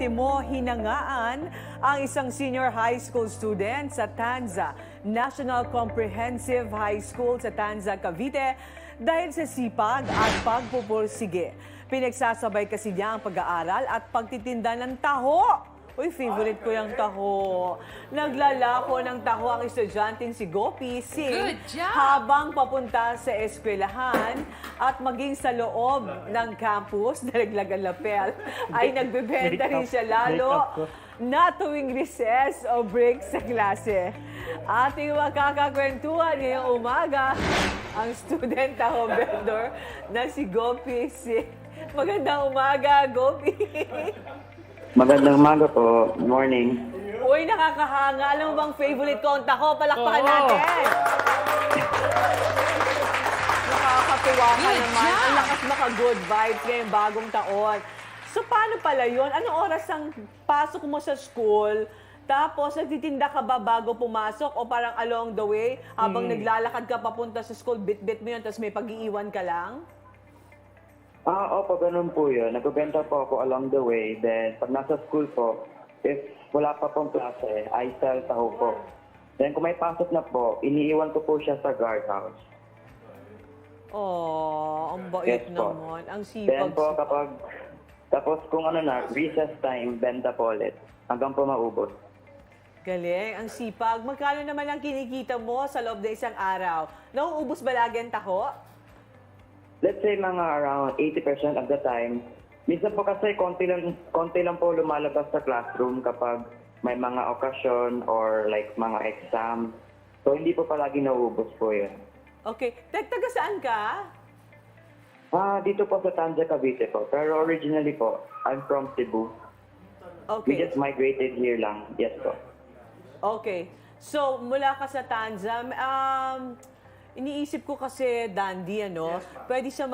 Timo hinangaan ang isang senior high school student sa Tanza National Comprehensive High School sa Tanza, Cavite dahil sa sipag at pagpupursige. Pinagsasabay kasi niya ang pag-aaral at pagtitinda ng taho. Uy, favorite ko yung taho. Naglalako ng taho ang estudyanteng si Gopi Singh Good job! habang papunta sa eskwelahan at maging sa loob ng campus na naglagan lapel ay nagbebenta rin siya lalo na tuwing recess o break sa klase. Ating makakakwentuhan ngayong umaga ang student taho vendor na si Gopi si Magandang umaga, Gopi! Magandang umaga po. Good morning. Uy, nakakahanga. Alam mo bang favorite ko ang taho? Palakpakan Oo. natin! Nakakatuwa ka Good naman. job! Ang lakas maka-good vibes ngayong bagong taon. So, paano pala yun? Anong oras ang pasok mo sa school? Tapos, nagtitinda ka ba bago pumasok? O parang along the way, habang Hmm. naglalakad ka papunta sa school, bit-bit mo yun, tapos may pag-iiwan ka lang? Ah, opo, ganun po yun. Nagbebenta po ako along the way. Then, pag nasa school po, if wala pa pong klase, I sell taho po. Then, kung may pasok na po, iniiwan ko po siya sa guardhouse. Oh, ang bait Yes po. naman. Ang Then sipag. po, kapag, tapos kung ano na, recess time, benta po ulit. Hanggang po maubos. Galing, ang sipag. Magkano naman ang kinikita mo sa loob ng isang araw? Nauubos ba lagi ang taho? Let's say mga around 80% of the time. Minsan po kasi konti lang, konti lang po lumalabas sa classroom kapag may mga okasyon or like mga exam. So hindi po palagi nauubos po yun. Okay. Tag taga saan ka? Ah, dito po sa Tanza, Cavite po. Pero originally po, I'm from Cebu. We Okay. just migrated here lang. Yes po. Okay. So, mula ka sa Tanzam, um, iniisip ko kasi, Dandy, ano, pwede siya